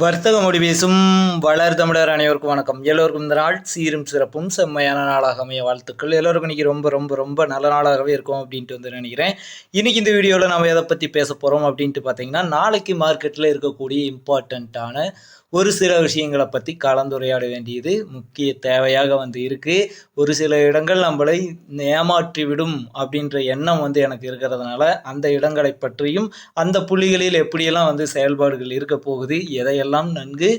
வர்த்தக மொழி பேசும் வளர் தமிழர் அனைவருக்கும் வணக்கம். எல்லோருக்கும் இந்த நாள் சீரும் சிறப்பும் செம்மையான நாளாக அமைய வாழ்த்துக்கள். எல்லோருக்கும் இன்னைக்கு ரொம்ப ரொம்ப ரொம்ப நல்ல நாளாகவே இருக்கும் அப்படின்ட்டு வந்து நினைக்கிறேன். இன்றைக்கி இந்த வீடியோவில் நம்ம எதை பற்றி பேச போகிறோம் அப்படின்ட்டு பார்த்தீங்கன்னா நாளைக்கு மார்க்கெட்டில் இருக்கக்கூடிய இம்பார்ட்டண்ட்டான ஒரு சில விஷயங்களை பற்றி கலந்துரையாட வேண்டியது முக்கிய தேவையாக வந்து இருக்குது ஒரு சில இடங்கள் நம்மளை ஏமாற்றி விடும் அப்படின்ற எண்ணம் வந்து எனக்கு இருக்கிறதுனால அந்த இடங்களை பற்றியும் அந்த புள்ளிகளில் எப்படியெல்லாம் வந்து செயல்பாடுகள் இருக்க போகுது எதையெல்லாம் நன்கு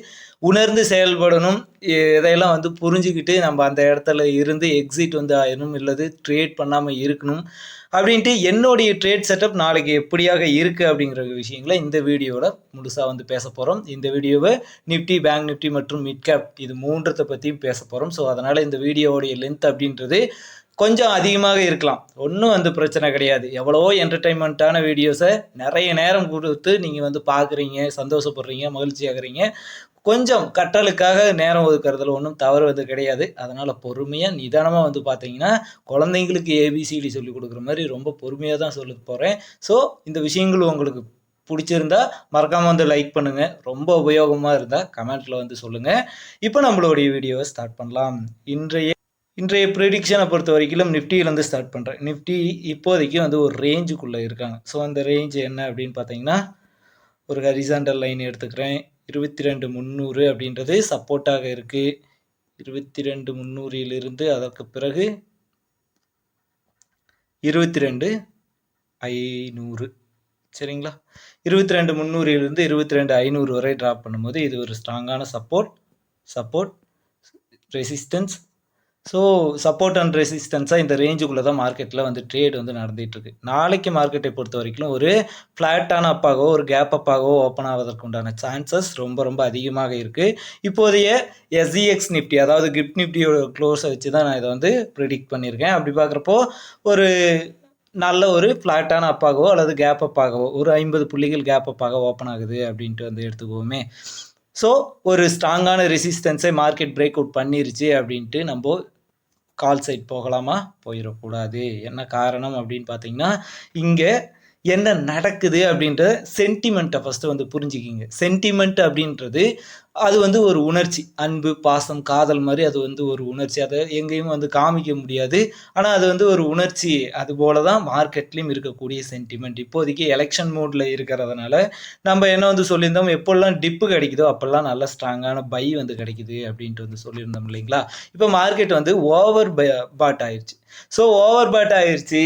உணர்ந்து செயல்படணும் எ- எதையெல்லாம் வந்து புரிஞ்சுக்கிட்டு நம்ம அந்த இடத்துல இருந்து எக்ஸிட் வந்து ஆயிடணும் இல்லது ட்ரேட் பண்ணாமல் இருக்கணும் அப்படின்ட்டு என்னுடைய ட்ரேட் செட்டப் நாளைக்கு எப்படியாக இருக்குது அப்படிங்கிற விஷயங்களை இந்த வீடியோவில் முழுசாக வந்து பேச போகிறோம் இந்த வீடியோவை நிஃப்டி பேங்க் நிஃப்டி மற்றும் மிட் கேப் இது மூன்றத்தை பற்றியும் பேச போகிறோம் ஸோ அதனால் இந்த வீடியோவுடைய லென்த் அப்படின்றது கொஞ்சம் அதிகமாக இருக்கலாம். ஒன்றும் வந்து பிரச்சனை கிடையாது. எவ்வளவோ என்டர்டைன்மெண்ட்டான வீடியோஸை நிறைய நேரம் கொடுத்து நீங்கள் வந்து பார்க்குறீங்க சந்தோஷப்படுறீங்க மகிழ்ச்சி ஆகுறீங்க கொஞ்சம் கற்றலுக்காக நேரம் ஒதுக்கிறதுல ஒன்றும் தவறு வந்து கிடையாது. அதனால் பொறுமையாக நிதானமாக வந்து பார்த்தீங்கன்னா குழந்தைங்களுக்கு ஏபிசிடி சொல்லி கொடுக்குற மாதிரி ரொம்ப பொறுமையாக தான் சொல்ல போகிறேன் ஸோ இந்த விஷயங்கள் உங்களுக்கு பிடிச்சிருந்தா மறக்காமல் வந்து லைக் பண்ணுங்கள் ரொம்ப உபயோகமாக இருந்தால் கமெண்ட்டில் வந்து சொல்லுங்கள் இப்போ நம்மளுடைய வீடியோவை ஸ்டார்ட் பண்ணலாம். இன்றைய இன்றைய ப்ரிடிக்ஷனை பொறுத்த வரைக்கும் நிஃப்டியிலேருந்து ஸ்டார்ட் பண்ணுறேன் நிஃப்டி இப்போதைக்கு வந்து ஒரு ரேஞ்சுக்குள்ளே இருக்காங்க. ஸோ அந்த ரேஞ்ச் என்ன அப்படின்னு பார்த்தீங்கன்னா ஒரு ஹரிசாண்டல் லைன் எடுத்துக்கிறேன். இருபத்தி ரெண்டு முந்நூறு அப்படின்றது சப்போர்ட்டாக இருக்குது இருபத்தி ரெண்டு முந்நூறிலிருந்து அதற்கு பிறகு இருபத்தி ரெண்டு ஐநூறு. சரிங்களா? இருபத்தி ரெண்டு முந்நூறிலிருந்து இருபத்தி ரெண்டு ஐநூறு வரை ட்ராப் பண்ணும்போது இது ஒரு ஸ்ட்ராங்கான support support resistance so support and ரெசிஸ்டன்ஸாக இந்த ரேஞ்சுக்குள்ளே தான் மார்க்கெட்டில் வந்து ட்ரேட் வந்து நடந்துகிட்ருக்கு நாளைக்கு மார்க்கெட்டை பொறுத்த வரைக்கும் ஒரு ஃப்ளாட்டான அப்பாகவோ ஒரு கேப் அப்பாகவோ ஓப்பன் ஆவதற்கு உண்டான சான்சஸ் ரொம்ப ரொம்ப அதிகமாக இருக்குது இப்போதைய எஸ்இஎக்ஸ் நிஃப்டி அதாவது கிஃப்ட் நிஃப்டியோட க்ளோஸை வச்சு தான் நான் இதை வந்து ப்ரிடிக்ட் பண்ணியிருக்கேன். அப்படி பார்க்குறப்போ ஒரு நல்ல ஒரு ஃப்ளாட்டான அப்பாகவோ அல்லது கேப் அப்பாகவோ ஒரு ஐம்பது புள்ளிகள் கேப் அப்பாக ஓப்பன் ஆகுது அப்படின்ட்டு வந்து எடுத்துக்குவோமே. ஸோ ஒரு ஸ்ட்ராங்கான ரெசிஸ்டன்ஸை மார்க்கெட் பிரேக் அவுட் பண்ணிருச்சு அப்படின்ட்டு நம்ம கால் சைட் போகலாமா? போயிடக்கூடாது. என்ன காரணம் அப்படின்னு பார்த்தீங்கன்னா இங்கே என்ன நடக்குது அப்படின்ற சென்டிமெண்ட்டை ஃபஸ்ட்டு வந்து புரிஞ்சுக்கிங்க. சென்டிமெண்ட் அப்படின்றது அது வந்து ஒரு உணர்ச்சி. அன்பு பாசம் காதல் மாதிரி அது வந்து ஒரு உணர்ச்சி. அதை எங்கேயும் வந்து காமிக்க முடியாது. ஆனால் அது வந்து ஒரு உணர்ச்சி. அது போல தான் மார்க்கெட்லேயும் இருக்கக்கூடிய சென்டிமெண்ட் இப்போதைக்கு எலெக்ஷன் மோடில் இருக்கிறதுனால நம்ம என்ன வந்து சொல்லியிருந்தோம்? எப்போல்லாம் டிப்பு கிடைக்குதோ அப்போல்லாம் நல்ல ஸ்ட்ராங்கான பை வந்து கிடைக்குது அப்படின்ட்டு வந்து சொல்லியிருந்தோம் இல்லைங்களா? இப்போ மார்க்கெட் வந்து ஓவர் பாட் ஆயிடுச்சு ஸோ ஓவர் பாட் ஆயிடுச்சு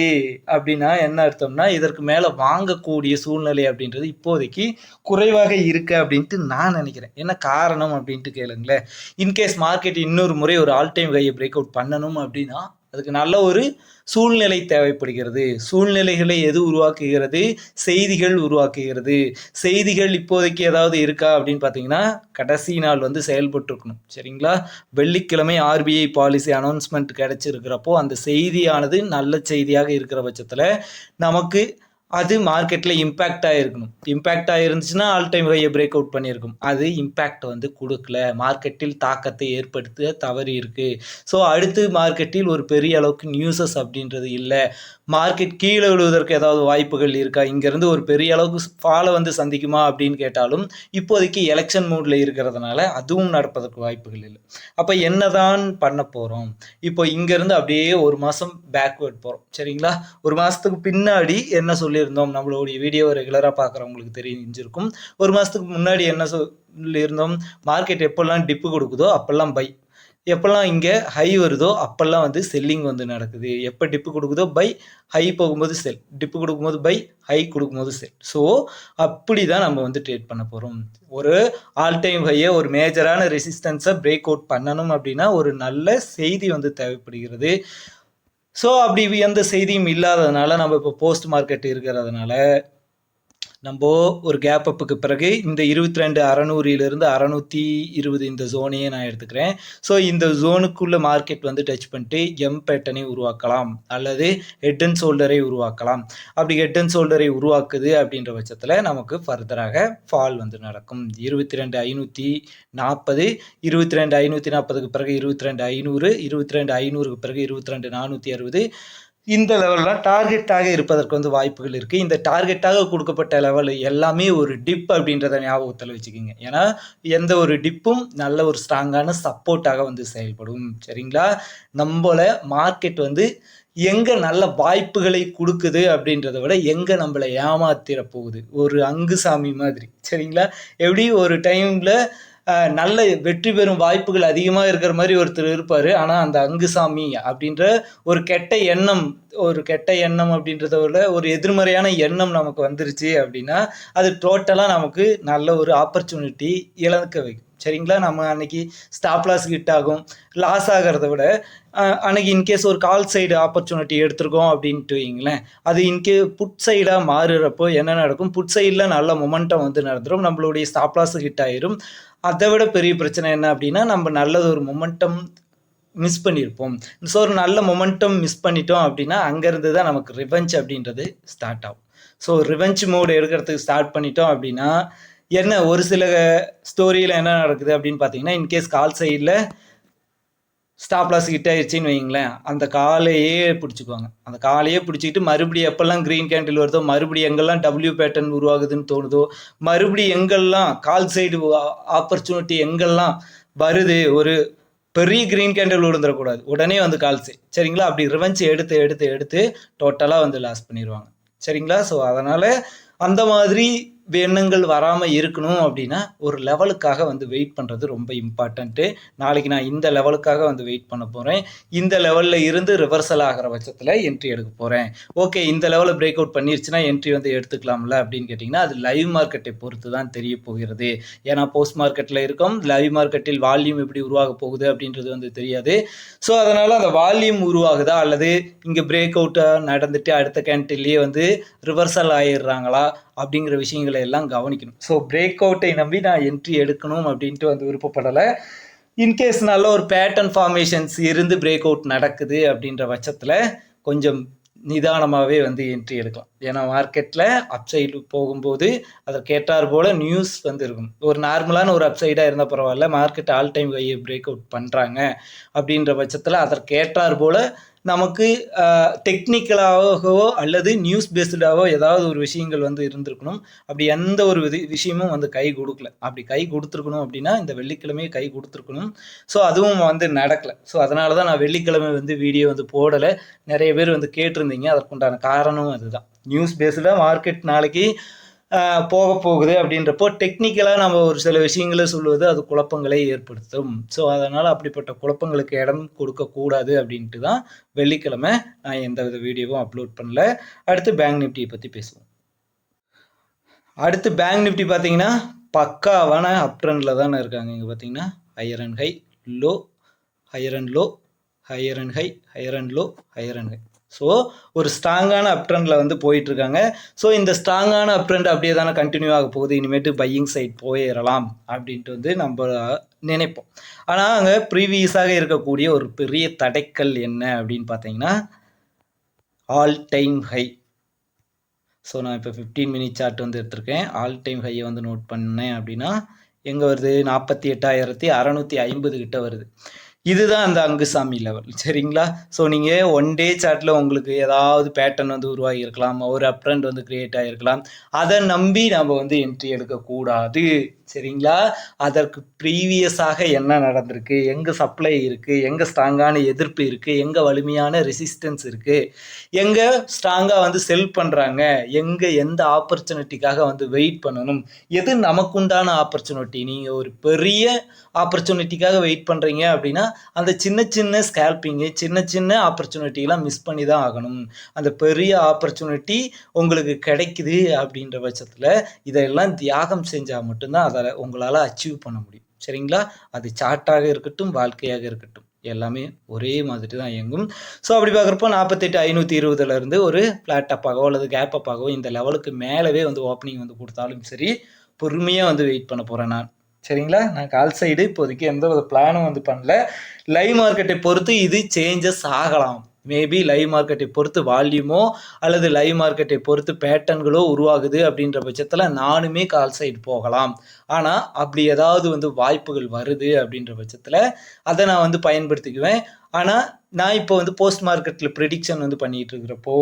அப்படின்னா என்ன அர்த்தம்னா இதற்கு மேலே வாங்கக்கூடிய சூழ்நிலை அப்படின்றது இப்போதைக்கு குறைவாக இருக்கு அப்படின்ட்டு நான் நினைக்கிறேன். என்ன காரணம் அப்படின்ட்டு கேளுங்களேன். இன்கேஸ் மார்க்கெட் இன்னொரு முறை ஒரு ஆல் டைம் கையை பிரேக் அவுட் பண்ணணும் அப்படின்னா அதுக்கு நல்ல ஒரு சூழ்நிலை தேவைப்படுகிறது. சூழ்நிலைகளை எது உருவாக்குகிறது? செய்திகள் உருவாக்குகிறது. செய்திகள் இப்போதைக்கு ஏதாவது இருக்கா அப்படின்னு பார்த்தீங்கன்னா கடைசி நாள் வந்து செயல்பட்டுருக்கணும். சரிங்களா? வெள்ளிக்கிழமை ஆர்பிஐ பாலிசி அனௌன்ஸ்மெண்ட் கிடைச்சிருக்கிறப்போ அந்த செய்தியானது நல்ல செய்தியாக இருக்கிற பட்சத்தில் நமக்கு அது மார்க்கெட்டில் இம்பேக்ட் ஆகிருக்கணும் இம்பேக்ட் ஆகிருந்துச்சுன்னா ஆல் டைம் ஹையை பிரேக் அவுட் பண்ணியிருக்கும் அது இம்பேக்ட் வந்து கொடுக்கல. மார்க்கெட்டில் தாக்கத்தை ஏற்படுத்த தவறி இருக்கு. ஸோ அடுத்து மார்க்கெட்டில் ஒரு பெரிய அளவுக்கு நியூஸஸ் அப்படின்றது இல்லை. மார்க்கெட் கீழே விழுவதற்கு ஏதாவது வாய்ப்புகள் இருக்கா? இங்கேருந்து ஒரு பெரிய அளவுக்கு ஃபாலை வந்து சந்திக்குமா அப்படின்னு கேட்டாலும் இப்போதைக்கு எலெக்ஷன் மூடில் இருக்கிறதுனால அதுவும் நடப்பதற்கு வாய்ப்புகள் இல்லை. அப்போ என்னதான் பண்ண போகிறோம் இப்போ இங்கேருந்து அப்படியே ஒரு மாதம் பேக்வேர்ட் போகிறோம் சரிங்களா? ஒரு மாதத்துக்கு பின்னாடி என்ன சொல்லி இருந்தோம். நம்மளுடைய வீடியோ ரெகுலராக பார்க்குறவங்களுக்கு தெரிஞ்சிருக்கும். ஒரு மாதத்துக்கு முன்னாடி என்ன சொல்லியிருந்தோம்? மார்க்கெட் எப்போல்லாம் டிப்பு கொடுக்குதோ அப்போல்லாம் பை எப்போல்லாம் இங்கே ஹை வருதோ அப்போல்லாம் வந்து செல்லிங் வந்து நடக்குது. எப்போ டிப்பு கொடுக்குதோ பை ஹை போகும்போது செல் டிப்பு கொடுக்கும்போது பை ஹை கொடுக்கும்போது செல் ஸோ அப்படி தான் நம்ம வந்து ட்ரேட் பண்ண போகிறோம் ஒரு ஆல் டைம் ஹையை ஒரு மேஜரான ரெசிஸ்டன்ஸை பிரேக் அவுட் பண்ணணும் அப்படின்னா ஒரு நல்ல செய்தி வந்து தேவைப்படுகிறது. ஸோ அப்படி எந்த செய்தியும் இல்லாததுனால நம்ம இப்போ போஸ்ட் மார்க்கெட் இருக்கிறதுனால நம்ம ஒரு கேப் அப்புக்கு பிறகு இந்த இருபத்தி ரெண்டு அறநூறிலிருந்து அறநூற்றி இருபது இந்த ஜோனையே நான் எடுத்துக்கிறேன். ஸோ இந்த ஜோனுக்குள்ள மார்க்கெட் வந்து டச் பண்ணிட்டு எம் பேட்டனை உருவாக்கலாம். அல்லது ஹெட் அண்ட் ஷோல்டரை உருவாக்கலாம். அப்படி ஹெட் அண்ட் ஷோல்டரை உருவாக்குது அப்படின்ற பட்சத்தில் நமக்கு ஃபர்தராக ஃபால் வந்து நடக்கும். இருபத்தி ரெண்டு ஐநூற்றி நாற்பது இருபத்தி ரெண்டு ஐநூற்றி நாற்பதுக்கு பிறகு இருபத்தி ரெண்டு ஐநூறு இருபத்தி ரெண்டு ஐநூறுக்கு பிறகு இருபத்தி ரெண்டு நானூற்றி அறுபது இந்த லெவல்லாம் டார்கெட்டாக இருப்பதற்கு வந்து வாய்ப்புகள் இருக்குது இந்த டார்கெட்டாக கொடுக்கப்பட்ட லெவல் எல்லாமே ஒரு டிப் அப்படின்றத ஞாபகத்தில் வச்சுக்கோங்க. ஏன்னா எந்த ஒரு டிப்பும் நல்ல ஒரு ஸ்ட்ராங்கான சப்போர்ட்டாக வந்து செயல்படும். சரிங்களா? நம்மள மார்க்கெட் வந்து எங்கே நல்ல வாய்ப்புகளை கொடுக்குது அப்படின்றத விட எங்கே நம்மளை ஏமாத்திர போகுது. ஒரு அங்குசாமி மாதிரி. சரிங்களா? எப்படி ஒரு டைமில் நல்ல வெற்றி பெறும் வாய்ப்புகள் அதிகமாக இருக்கிற மாதிரி ஒருத்தர் இருப்பார். ஆனால் அந்த அங்குசாமி அப்படின்ற ஒரு கெட்ட எண்ணம் ஒரு கெட்ட எண்ணம் அப்படின்றத விட ஒரு எதிர்மறையான எண்ணம் நமக்கு வந்துருச்சு அப்படின்னா அது டோட்டலாக நமக்கு நல்ல ஒரு ஆப்பர்ச்சுனிட்டி இழக்க வைக்கும். சரிங்களா? நம்ம அன்னைக்கு ஸ்டாப் லாஸ் ஹிட் ஆகும் லாஸ் ஆகிறத விட அன்னைக்கு இன்கேஸ் ஒரு கால் சைடு ஆப்பர்ச்சுனிட்டி எடுத்திருக்கோம் அப்படின்ட்டு வைங்களேன் அது இன்கே புட் சைடாக மாறுறப்போ என்ன நடக்கும்? புட் சைடில் நல்ல மொமெண்டம் வந்து நடந்துடும் நம்மளுடைய ஸ்டாப் லாஸ் ஹிட் ஆயிரும் அதை விட பெரிய பிரச்சனை என்ன அப்படின்னா நம்ம நல்லது ஒரு மொமெண்டம் மிஸ் பண்ணியிருப்போம். ஸோ ஒரு நல்ல மொமெண்டம் மிஸ் பண்ணிட்டோம் அப்படின்னா அங்கேருந்து தான் நமக்கு ரிவெஞ்ச் அப்படின்றது ஸ்டார்ட் ஆகும். ஸோ ரிவெஞ்ச் மோடு எடுக்கிறதுக்கு ஸ்டார்ட் பண்ணிட்டோம் அப்படின்னா என்ன ஒரு சில ஸ்டோரியில் என்ன நடக்குது அப்படின்னு பார்த்தீங்கன்னா இன்கேஸ் கால் சைடில் ஸ்டாப் லாஸ் ஹிட் ஆயிடுச்சின்னு வைங்களேன் அந்த காலையே பிடிச்சிக்குவாங்க. அந்த காலையே பிடிச்சிக்கிட்டு மறுபடியும் எப்பெல்லாம் க்ரீன் கேண்டில் வருதோ மறுபடியும் எங்கெல்லாம் டபிள்யூ பேட்டர்ன் உருவாகுதுன்னு தோணுதோ மறுபடியும் எங்கெல்லாம் கால் சைடு ஆப்பர்ச்சுனிட்டி எங்கெல்லாம் வருது ஒரு பெரிய க்ரீன் கேண்டில் விழுந்துடக்கூடாது. உடனே வந்து கால் சைட் சரிங்களா? அப்படி ரிவெஞ்ச் எடுத்து எடுத்து எடுத்து டோட்டலாக வந்து லாஸ் பண்ணிடுவாங்க சரிங்களா? ஸோ அதனால் அந்த மாதிரி எண்ணங்கள் வராமல் இருக்கணும் அப்படின்னா ஒரு லெவலுக்காக வந்து வெயிட் பண்ணுறது ரொம்ப இம்பார்ட்டண்ட்டு நாளைக்கு நான் இந்த லெவலுக்காக வந்து வெயிட் பண்ண போகிறேன் இந்த லெவலில் இருந்து ரிவர்சல் ஆகிற பட்சத்தில் என்ட்ரி எடுக்க போகிறேன் ஓகே இந்த லெவலில் பிரேக் அவுட் பண்ணிருச்சுன்னா என்ட்ரி வந்து எடுத்துக்கலாம்ல அப்படின்னு கேட்டிங்கன்னா அது லைவ் மார்க்கெட்டை பொறுத்து தான் தெரிய போகிறது. ஏன்னா போஸ்ட் மார்க்கெட்டில் இருக்கும். லைவ் மார்க்கெட்டில் வால்யூம் எப்படி உருவாக போகுது அப்படின்றது வந்து தெரியாது. ஸோ அதனால் அந்த வால்யூம் உருவாகுதா அல்லது இங்கே பிரேக் அவுட்டாக நடந்துட்டு அடுத்த கேண்டில்லையே வந்து ரிவர்சல் ஆயிடுறாங்களா? அப்படிங்கிற விஷயங்களை எல்லாம் கவனிக்கணும். ஸோ பிரேக் அவுட்டை நம்பி நான் என்ட்ரி எடுக்கணும் அப்படின்ட்டு வந்து விருப்பப்படலை. இன்கேஸ் நல்ல ஒரு பேட்டர்ன் ஃபார்மேஷன்ஸ் இருந்து பிரேக் அவுட் நடக்குது அப்படின்ற பட்சத்தில் கொஞ்சம் நிதானமாகவே வந்து என்ட்ரி எடுக்கலாம். ஏன்னா மார்க்கெட்டில் அப்சைடு போகும்போது அதற்கேற்றார் போல் நியூஸ் வந்து இருக்கும். ஒரு நார்மலான ஒரு அப்சைடாக இருந்தால் பரவாயில்ல மார்க்கெட் ஆல் டைம் கையை பிரேக் அவுட் பண்ணுறாங்க அப்படின்ற பட்சத்தில் அதற்கேற்றார் போல் நமக்கு டெக்னிக்கலாகவோ அல்லது நியூஸ் பேஸ்டாகவோ ஏதாவது ஒரு விஷயங்கள் வந்து இருந்திருக்கணும். அப்படி எந்த ஒரு விஷயமும் வந்து கை கொடுக்கல. அப்படி கை கொடுத்துருக்கணும் அப்படின்னா இந்த வெள்ளிக்கிழமையே கை கொடுத்துருக்கணும். ஸோ அதுவும் வந்து நடக்கலை. ஸோ அதனால தான் நான் வெள்ளிக்கிழமை வந்து வீடியோ வந்து போடலை. நிறைய பேர் வந்து கேட்டிருந்தீங்க. அதற்குண்டான காரணமும் அதுதான். நியூஸ் பேஸில் மார்க்கெட் நாளைக்கு போக போகுது அப்படின்றப்போ டெக்னிக்கலாக நம்ம ஒரு சில விஷயங்களை சொல்லுவது அது குழப்பங்களை ஏற்படுத்தும். ஸோ அதனால் அப்படிப்பட்ட குழப்பங்களுக்கு இடம் கொடுக்கக்கூடாது அப்படின்ட்டு தான் வெள்ளிக்கிழமை நான் எந்த வித வீடியோவும் அப்லோட் பண்ணல. அடுத்து பேங்க் நிஃப்டியை பற்றி பேசுவோம். அடுத்து பேங்க் நிஃப்டி பார்த்தீங்கன்னா பக்காவான அப் ட்ரெண்டில் தானே இருக்காங்க இங்கே பார்த்தீங்கன்னா higher and high low higher and low higher and high higher and low higher and high so ஒரு ஸ்ட்ராங்கான அப் ட்ரெண்டில் வந்து போயிட்டுருக்காங்க. ஸோ இந்த ஸ்ட்ராங்கான அப் ட்ரெண்ட் அப்படியே தானே கண்டினியூ ஆக போகுது. இனிமேட்டு பையிங் சைட் போயிடலாம் அப்படின்ட்டு வந்து நம்ம நினைப்போம். ஆனால் அங்கே ப்ரீவியஸாக இருக்கக்கூடிய ஒரு பெரிய தடைக்கல் என்ன அப்படின்னு பார்த்தீங்கன்னா ஆல் டைம் ஹை ஸோ நான் இப்போ ஃபிஃப்டீன் மினிட் சார்ட் வந்து எடுத்திருக்கேன். ஆல் டைம் ஹையை வந்து நோட் பண்ணேன் அப்படின்னா எங்கே வருது? நாற்பத்தி எட்டாயிரத்தி அறநூற்றி ஐம்பது கிட்ட வருது. இதுதான் அந்த அங்குசாமி லெவல் சரிங்களா? ஸோ நீங்கள் ஒன் டே சார்ட்டில் உங்களுக்கு ஏதாவது பேட்டர்ன் வந்து உருவாகியிருக்கலாம். ஒரு அப்ரண்ட் வந்து கிரியேட் ஆகிருக்கலாம் அதை நம்பி நம்ம வந்து என்ட்ரி எடுக்கக்கூடாது. சரிங்களா? அதற்கு ப்ரீவியஸாக என்ன நடந்திருக்கு? எங்கே சப்ளை இருக்குது எங்கே ஸ்ட்ராங்கான எதிர்ப்பு இருக்குது எங்கே வலிமையான ரெசிஸ்டன்ஸ் இருக்குது எங்கே ஸ்ட்ராங்காக வந்து செல் பண்ணுறாங்க எங்கே எந்த ஆப்பர்ச்சுனிட்டிக்காக வந்து வெயிட் பண்ணணும்? எது நமக்குண்டான ஆப்பர்ச்சுனிட்டி நீங்கள் ஒரு பெரிய ஆப்பர்ச்சுனிட்டிக்காக வெயிட் பண்ணுறீங்க அப்படின்னா அந்த சின்ன சின்ன ஸ்கேல்பிங்கு சின்ன சின்ன ஆப்பர்ச்சுனிட்டிலாம் மிஸ் பண்ணி தான் ஆகணும். அந்த பெரிய ஆப்பர்ச்சுனிட்டி உங்களுக்கு கிடைக்குது அப்படின்ற பட்சத்தில் இதெல்லாம் தியாகம் செஞ்சால் மட்டும்தான் அதை உங்களால் அச்சீவ் பண்ண முடியும். சரிங்களா? அது சார்ட்டாக இருக்கட்டும் வாழ்க்கையாக இருக்கட்டும். எல்லாமே ஒரே மாதிரி தான் இயங்கும். ஸோ அப்படி பார்க்குறப்போ நாற்பத்தெட்டு ஐநூற்றி இருபதுலேருந்து ஒரு ஃப்ளாட் அப்பாகவோ அல்லது கேப் அப்பாகவோ இந்த லெவலுக்கு மேலவே வந்து ஓப்பனிங் வந்து கொடுத்தாலும் சரி பொறுமையாக வந்து வெயிட் பண்ண போகிறேன் நான். சரிங்களா? நான் கால் சைடு இப்போதைக்கு எந்த ஒரு பிளானும் வந்து பண்ணல. லைவ் மார்க்கெட்டை பொறுத்து இது சேஞ்சஸ் ஆகலாம். மேபி லைவ் மார்க்கெட்டை பொறுத்து வால்யூமோ அல்லது லைவ் மார்க்கெட்டை பொறுத்து பேட்டர்ன்களோ உருவாகுது அப்படின்ற பட்சத்தில் நானுமே கால் சைடு போகலாம். ஆனால் அப்படி ஏதாவது வந்து வாய்ப்புகள் வருது அப்படின்ற பட்சத்தில் அதை நான் வந்து பயன்படுத்திக்குவேன். ஆனால் நான் இப்போ வந்து போஸ்ட் மார்க்கெட்டில் ப்ரிடிக்ஷன் வந்து பண்ணிகிட்டு இருக்கிறப்போ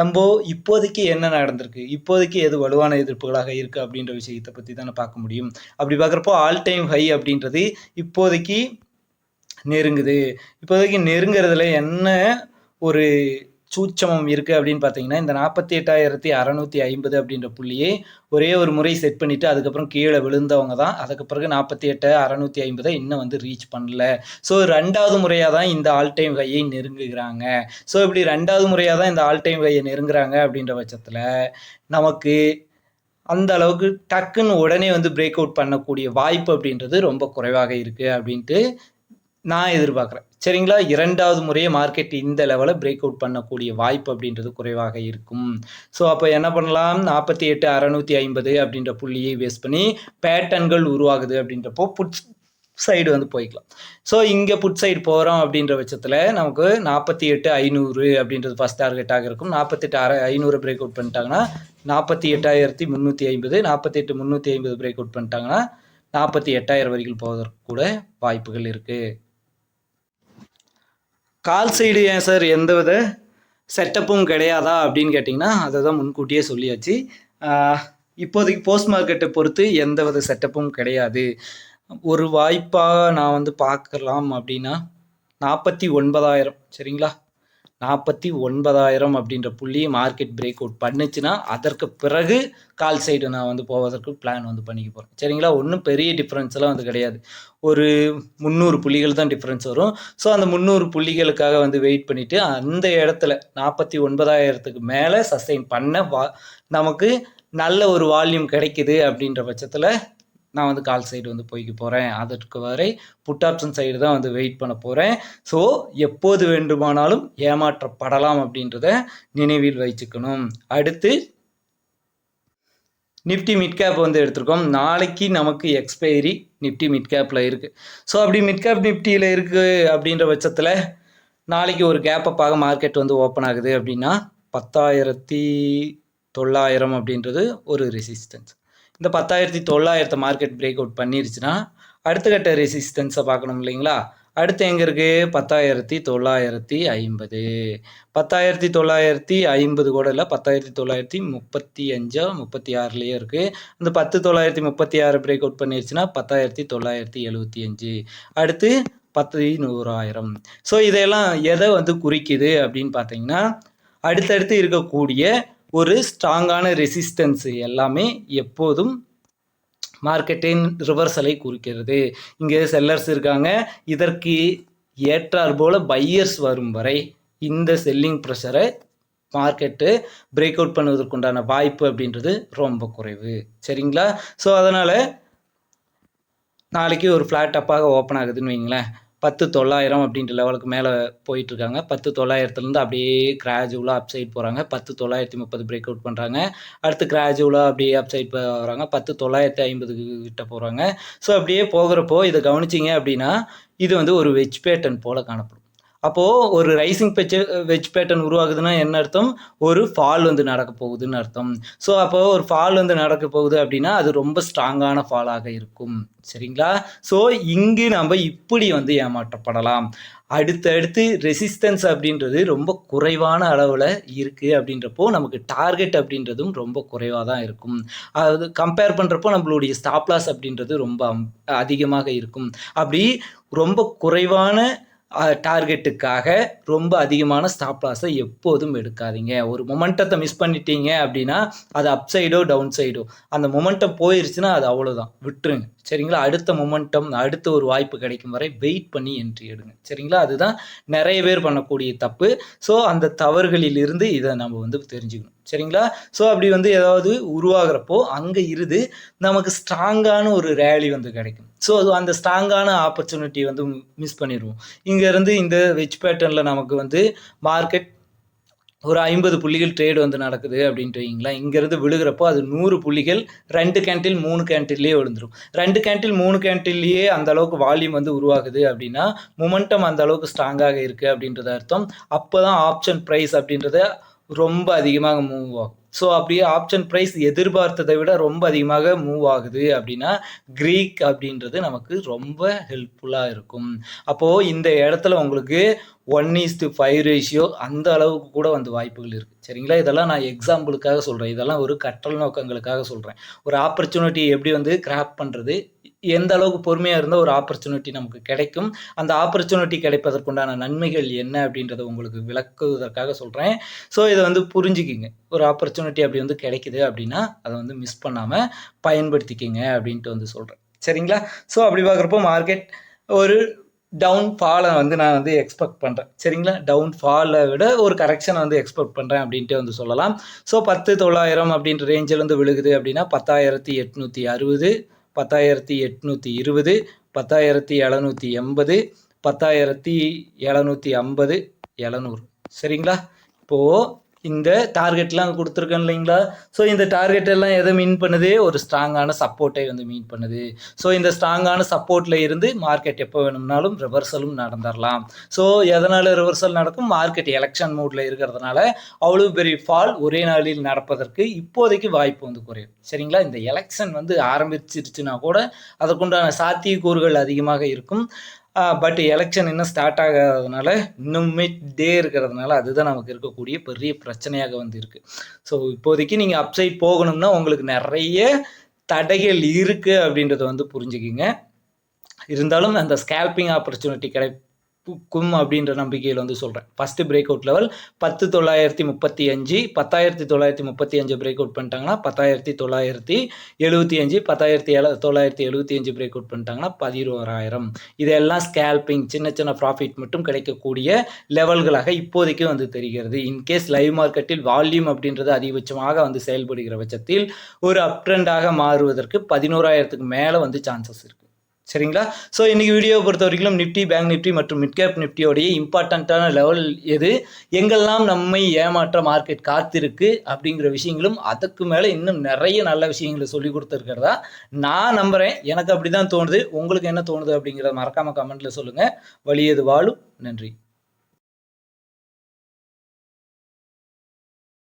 நம்ம இப்போதைக்கு என்ன நடந்திருக்கு? இப்போதைக்கு எது வலுவான எதிர்ப்புகளாக இருக்குது அப்படின்ற விஷயத்தை பற்றி தானே பார்க்க முடியும். அப்படி பார்க்குறப்போ ஆல் டைம் ஹை அப்படின்றது இப்போதைக்கு நெருங்குது. இப்போதைக்கு நெருங்கிறதுல என்ன ஒரு சூட்சமம் இருக்குது அப்படின்னு பார்த்தீங்கன்னா இந்த நாற்பத்தி எட்டாயிரத்தி அறநூற்றி ஐம்பது அப்படின்ற புள்ளியை ஒரே ஒரு முறை செட் பண்ணிவிட்டு அதுக்கப்புறம் கீழே விழுந்தவங்க தான். அதுக்கு பிறகு நாற்பத்தி எட்டு அறநூற்றி ஐம்பதை இன்னும் வந்து ரீச் பண்ணல. ஸோ ரெண்டாவது முறையாக தான் இந்த ஆல் டைம் கையை நெருங்குகிறாங்க. ஸோ இப்படி ரெண்டாவது முறையாக தான் இந்த ஆல் டைம் கையை நெருங்குறாங்க அப்படின்ற பட்சத்தில் நமக்கு அந்த அளவுக்கு டக்குன்னு உடனே வந்து பிரேக் அவுட் பண்ணக்கூடிய வாய்ப்பு அப்படின்றது ரொம்ப குறைவாக இருக்குது அப்படின்ட்டு நான் எதிர்பார்க்குறேன். சரிங்களா? இரண்டாவது முறையே மார்க்கெட் இந்த லெவலில் பிரேக் அவுட் பண்ணக்கூடிய வாய்ப்பு அப்படின்றது குறைவாக இருக்கும். ஸோ அப்போ என்ன பண்ணலாம்? நாற்பத்தி எட்டு அறநூற்றி ஐம்பது அப்படின்ற புள்ளியை பேஸ் பண்ணி பேட்டன்கள் உருவாகுது அப்படின்றப்போ புட் சைடு வந்து போய்க்கலாம். ஸோ இங்கே புட் சைடு போகிறோம் அப்படின்ற பட்சத்தில் நமக்கு நாற்பத்தி எட்டு ஐநூறு அப்படின்றது ஃபஸ்ட் டார்கெட்டாக இருக்கும். நாற்பத்தெட்டு அரை ஐநூறு பிரேக் அவுட் பண்ணிட்டாங்கன்னா நாற்பத்தி எட்டாயிரத்தி முந்நூற்றி ஐம்பது நாற்பத்தி எட்டு முந்நூற்றி ஐம்பது பிரேக் அவுட் பண்ணிட்டாங்கன்னா நாற்பத்தி எட்டாயிரம் வரைக்கும் போவதற்கு கூட வாய்ப்புகள் இருக்குது கால் சைடு ஏன் சார் எந்த வித செட்டப்பும் கிடையாதா அப்படின்னு கேட்டிங்கன்னா அதை தான் முன்கூட்டியே சொல்லியாச்சு. இப்போதைக்கு போஸ்ட் மார்க்கெட்டை பொறுத்து எந்த வித செட்டப்பும் கிடையாது. ஒரு வாய்ப்பாக நான் வந்து பார்க்கலாம் அப்படின்னா நாற்பத்தி ஒன்பதாயிரம் சரிங்களா? நாற்பத்தி ஒன்பதாயிரம் அப்படின்ற புள்ளியை மார்க்கெட் பிரேக் அவுட் பண்ணுச்சுன்னா அதற்கு பிறகு கால் சைடு நான் வந்து போவதற்கு பிளான் வந்து பண்ணிக்க போகிறேன் சரிங்களா? ஒன்றும் பெரிய டிஃப்ரென்ஸ்லாம் வந்து கிடையாது. ஒரு முந்நூறு புள்ளிகள் தான் டிஃப்ரென்ஸ் வரும். ஸோ அந்த முந்நூறு புள்ளிகளுக்காக வந்து வெயிட் பண்ணிவிட்டு அந்த இடத்துல நாற்பத்தி ஒன்பதாயிரத்துக்கு மேலே சஸ்டெயின் பண்ண வா நமக்கு நல்ல ஒரு வால்யூம் கிடைக்குது அப்படின்ற பட்சத்தில் நான் வந்து கால் சைடு வந்து போய்க்க போகிறேன் அதற்கு வரை புட் ஆப்ஷன் சைடு தான் வந்து வெயிட் பண்ண போகிறேன் ஸோ எப்போது வேண்டுமானாலும் ஏமாற்றப்படலாம் அப்படின்றத நினைவில் வைச்சுக்கணும். அடுத்து நிஃப்டி மிட் கேப் வந்து எடுத்திருக்கோம். நாளைக்கு நமக்கு எக்ஸ்பைரி நிஃப்டி மிட் கேப்பில் இருக்குது ஸோ அப்படி மிட் கேப் நிஃப்டியில் இருக்குது அப்படின்ற பட்சத்தில் நாளைக்கு ஒரு கேப் அப்பாக மார்க்கெட் வந்து ஓப்பன் ஆகுது அப்படின்னா பத்தாயிரத்தி தொள்ளாயிரம் அப்படின்றது ஒரு ரெசிஸ்டன்ஸ் இந்த பத்தாயிரத்தி தொள்ளாயிரத்தை மார்க்கெட் பிரேக் அவுட் பண்ணிருச்சுன்னா அடுத்த கட்ட ரெசிஸ்டன்ஸை பார்க்கணும் இல்லைங்களா? அடுத்து எங்கே இருக்குது பத்தாயிரத்தி தொள்ளாயிரத்தி ஐம்பது. பத்தாயிரத்தி தொள்ளாயிரத்தி ஐம்பது கூட இல்லை பத்தாயிரத்தி தொள்ளாயிரத்தி முப்பத்தி அஞ்சா முப்பத்தி ஆறுலேயே இருக்குது அந்த பத்து தொள்ளாயிரத்தி முப்பத்தி ஆறு பிரேக் அவுட் பண்ணிருச்சுன்னா பத்தாயிரத்தி தொள்ளாயிரத்தி எழுபத்தி அஞ்சு. அடுத்து பத்து நூறாயிரம். ஸோ இதையெல்லாம் எதை வந்து குறிக்குது அப்படின்னு பார்த்தீங்கன்னா அடுத்தடுத்து இருக்கக்கூடிய ஒரு ஸ்ட்ராங்கான ரெசிஸ்டன்ஸ் எல்லாமே எப்போதும் மார்க்கெட்டின் ரிவர்சலை குறிக்கிறது. இங்கே செல்லர்ஸ் இருக்காங்க. இதற்கு ஏற்றார் போல பையர்ஸ் வரும் வரை இந்த செல்லிங் ப்ரெஷரை மார்க்கெட்டு பிரேக் அவுட் பண்ணுவதற்குண்டான வாய்ப்பு அப்படின்றது ரொம்ப குறைவு. சரிங்களா? ஸோ அதனால் நாளைக்கு ஒரு ஃப்ளாட் அப்பாக ஓப்பன் ஆகுதுன்னு வைங்களேன். பத்து தொள்ளாயிரம் அப்படின்ற லெவலுக்கு மேலே போயிட்டுருக்காங்க. பத்து தொள்ளாயிரத்துலேருந்து அப்படியே கிராஜுவலாக அப் சைட் போகிறாங்க பத்து தொள்ளாயிரத்தி முப்பது பிரேக் அவுட் பண்ணுறாங்க அடுத்து கிராஜுவலாக அப்படியே அப் சைட் வராங்க. பத்து தொள்ளாயிரத்தி ஐம்பது கிட்ட போகிறாங்க ஸோ அப்படியே போகிறப்போ இதை கவனிச்சிங்க அப்படின்னா இது வந்து ஒரு வெஜ் பேட்டன் போல் காணப்படும். அப்போது ஒரு ரைசிங் பெச்சு வெஜ் பேட்டர்ன் உருவாகுதுன்னா என்ன அர்த்தம்? ஒரு ஃபால் வந்து நடக்க போகுதுன்னு அர்த்தம். ஸோ அப்போது ஒரு ஃபால் வந்து நடக்க போகுது அப்படின்னா அது ரொம்ப ஸ்ட்ராங்கான ஃபாலாக இருக்கும். சரிங்களா? ஸோ இங்கு நம்ம இப்படி வந்து ஏமாற்றப்படலாம். அடுத்தடுத்து ரெசிஸ்டன்ஸ் அப்படின்றது ரொம்ப குறைவான அளவில் இருக்குது அப்படின்றப்போ நமக்கு டார்கெட் அப்படின்றதும் ரொம்ப குறைவாக தான் இருக்கும். அதாவது கம்பேர் பண்ணுறப்போ நம்மளுடைய ஸ்டாப்லாஸ் அப்படின்றது ரொம்ப அம்- அதிகமாக இருக்கும். அப்படி ரொம்ப குறைவான டார்கெட்டுக்காக ரொம்ப அதிகமான ஸ்டாப் லாஸை எப்போதும் எடுக்காதீங்க. ஒரு மொமெண்டத்தை மிஸ் பண்ணிட்டீங்க அப்படின்னா அது அப் சைடோ டவுன் சைடோ அந்த மொமெண்டம் போயிருச்சுன்னா அது அவ்வளோதான் விட்டுருங்க. சரிங்களா? அடுத்த மொமெண்டம் அடுத்த ஒரு வாய்ப்பு கிடைக்கும் வரை வெயிட் பண்ணி என்ட்ரி எடுங்க. சரிங்களா? அதுதான் நிறைய பேர் பண்ணக்கூடிய தப்பு. ஸோ அந்த தவறுகளிலிருந்து இதை நம்ம வந்து தெரிஞ்சுக்கணும். சரிங்களா? ஸோ அப்படி வந்து ஏதாவது உருவாகிறப்போ அங்கே இருந்து நமக்கு ஸ்ட்ராங்கான ஒரு ரேலி வந்து கிடைக்கும். ஸோ அது அந்த ஸ்ட்ராங்கான ஆப்பர்ச்சுனிட்டி வந்து மிஸ் பண்ணிடுவோம். இங்கேருந்து இந்த வெஜ் பேட்டர்னில் நமக்கு வந்து மார்க்கெட் ஒரு ஐம்பது புள்ளிகள் ட்ரேடு வந்து நடக்குது அப்படின்ட்டு வைங்களா இங்கேருந்து விழுகிறப்போ அது நூறு புள்ளிகள் ரெண்டு கேண்டில் மூணு கேண்டில்லையே விழுந்துரும். ரெண்டு கேண்டில் மூணு கேண்டில்லையே அந்த அளவுக்கு வால்யூம் வந்து உருவாகுது அப்படின்னா மொமெண்டம் அந்த அளவுக்கு ஸ்ட்ராங்காக இருக்குது அப்படின்றது அர்த்தம். அப்போ தான் ஆப்ஷன் ப்ரைஸ் அப்படின்றத ரொம்ப அதிகமாக மூவ் ஆகும். ஸோ அப்படியே ஆப்ஷன் ப்ரைஸ் எதிர்பார்த்ததை விட ரொம்ப அதிகமாக மூவ் ஆகுது அப்படின்னா க்ரீக் அப்படின்றது நமக்கு ரொம்ப ஹெல்ப்ஃபுல்லாக இருக்கும். அப்போது இந்த இடத்துல உங்களுக்கு ஒன் டு ஃபைவ் ரேஷியோ அந்த அளவுக்கு கூட வந்து வாய்ப்புகள் இருக்குது சரிங்களா? இதெல்லாம் நான் எக்ஸாம்பிளுக்காக சொல்கிறேன் இதெல்லாம் ஒரு கற்றல் நோக்கங்களுக்காக சொல்கிறேன் ஒரு ஆப்பர்ச்சுனிட்டி எப்படி வந்து கிராப் பண்ணுறது எந்த அளவுக்கு பொறுமையாக இருந்தால் ஒரு ஆப்பர்ச்சுனிட்டி நமக்கு கிடைக்கும். அந்த ஆப்பர்ச்சுனிட்டி கிடைப்பதற்குண்டான நன்மைகள் என்ன அப்படின்றத உங்களுக்கு விளக்குவதற்காக சொல்கிறேன் ஸோ இதை வந்து புரிஞ்சுக்கிங்க. ஒரு ஆப்பர்ச்சுனிட்டி அப்படி வந்து கிடைக்குது அப்படின்னா அதை வந்து மிஸ் பண்ணாமல் பயன்படுத்திக்கிங்க அப்படின்ட்டு வந்து சொல்கிறேன் சரிங்களா? ஸோ அப்படி பார்க்குறப்போ மார்க்கெட் ஒரு டவுன் ஃபாலை வந்து நான் வந்து எக்ஸ்பெக்ட் பண்ணுறேன் சரிங்களா? டவுன் ஃபாலை விட ஒரு கரெக்ஷனை வந்து எக்ஸ்பெக்ட் பண்ணுறேன் அப்படின்ட்டு வந்து சொல்லலாம். ஸோ பத்து தொள்ளாயிரம் அப்படின்ற ரேஞ்சிலேருந்து விழுகுது அப்படின்னா பத்தாயிரத்தி எட்நூற்றி அறுபது பத்தாயிரத்தி எட்நூற்றி இருபது பத்தாயிரத்தி எழுநூற்றி எண்பது பத்தாயிரத்தி எழுநூற்றி ஐம்பது எழுநூறு. சரிங்களா? இப்போது இந்த டார்கெட்லாம் கொடுத்துருக்கேன் இல்லைங்களா? ஸோ இந்த டார்கெட் எல்லாம் எதை மீன் பண்ணுது? ஒரு ஸ்ட்ராங்கான சப்போர்ட்டை வந்து மீன் பண்ணுது. ஸோ இந்த ஸ்ட்ராங்கான சப்போர்ட்டில் இருந்து மார்க்கெட் எப்போ வேணும்னாலும் ரிவர்சலும் நடந்துடலாம் ஸோ எதனால் ரிவர்சல் நடக்கும்? மார்க்கெட் எலெக்ஷன் மூடில் இருக்கிறதுனால அவ்வளோ பெரிய ஃபால் ஒரே நாளில் நடப்பதற்கு இப்போதைக்கு வாய்ப்பு வந்து குறையும். சரிங்களா? இந்த எலெக்ஷன் வந்து ஆரம்பிச்சிருச்சுன்னா கூட அதற்குண்டான சாத்தியக்கூறுகள் அதிகமாக இருக்கும். பட் எலெக்ஷன் இன்னும் ஸ்டார்ட் ஆகாததுனால இன்னுமே டே இருக்கிறதுனால அதுதான் நமக்கு இருக்கக்கூடிய பெரிய பிரச்சனையாக வந்து இருக்குது ஸோ இப்போதைக்கு நீங்கள் அப்சைட் போகணும்னா உங்களுக்கு நிறைய தடைகள் இருக்குது அப்படின்றத வந்து புரிஞ்சுக்கிங்க. இருந்தாலும் அந்த ஸ்கேல்பிங் ஆப்பர்ச்சுனிட்டி கிடை கும் அப்படின்ற நம்பிக்கையில் வந்து சொல்கிறேன் ஃபஸ்ட்டு பிரேக் அவுட் லெவல் பத்து தொள்ளாயிரத்தி முப்பத்தி அஞ்சு பத்தாயிரத்தி தொள்ளாயிரத்தி முப்பத்தி அஞ்சு பிரேக் அவுட் பண்ணிட்டாங்கன்னா பத்தாயிரத்தி தொள்ளாயிரத்தி எழுபத்தி அஞ்சு பத்தாயிரத்தி ஏழ தொள்ளாயிரத்தி எழுபத்தி அஞ்சு பிரேக் அவுட் பண்ணிட்டாங்கன்னா பதினோராயிரம். இதெல்லாம் ஸ்கேல்பிங் சின்ன சின்ன ப்ராஃபிட் மட்டும் கிடைக்கக்கூடிய லெவல்களாக இப்போதைக்கு வந்து தெரிகிறது. இன்கேஸ் லைவ் மார்க்கெட்டில் வால்யூம் அப்படின்றது அதிகபட்சமாக வந்து செயல்படுகிற பட்சத்தில் ஒரு அப் ட்ரெண்டாக மாறுவதற்கு பதினோராயிரத்துக்கு மேலே வந்து சான்சஸ் இருக்குது சரிங்களா? ஸோ இன்றைக்கி வீடியோவை பொறுத்த வரைக்கும் நிஃப்டி பேங்க் நிஃப்டி மற்றும் மிட்கேப் நிஃப்டியோடைய இம்பார்ட்டண்ட்டான லெவல் எது? எங்கெல்லாம் நம்மை ஏமாற்ற மார்க்கெட் காத்திருக்கு அப்படிங்கிற விஷயங்களும் அதுக்கு மேலே இன்னும் நிறைய நல்ல விஷயங்களை சொல்லி கொடுத்துருக்கிறதா நான் நம்புகிறேன் எனக்கு அப்படி தான் தோணுது. உங்களுக்கு என்ன தோணுது அப்படிங்கிறத மறக்காமல் கமெண்ட்டில் சொல்லுங்கள் வழியது வாழும்? நன்றி.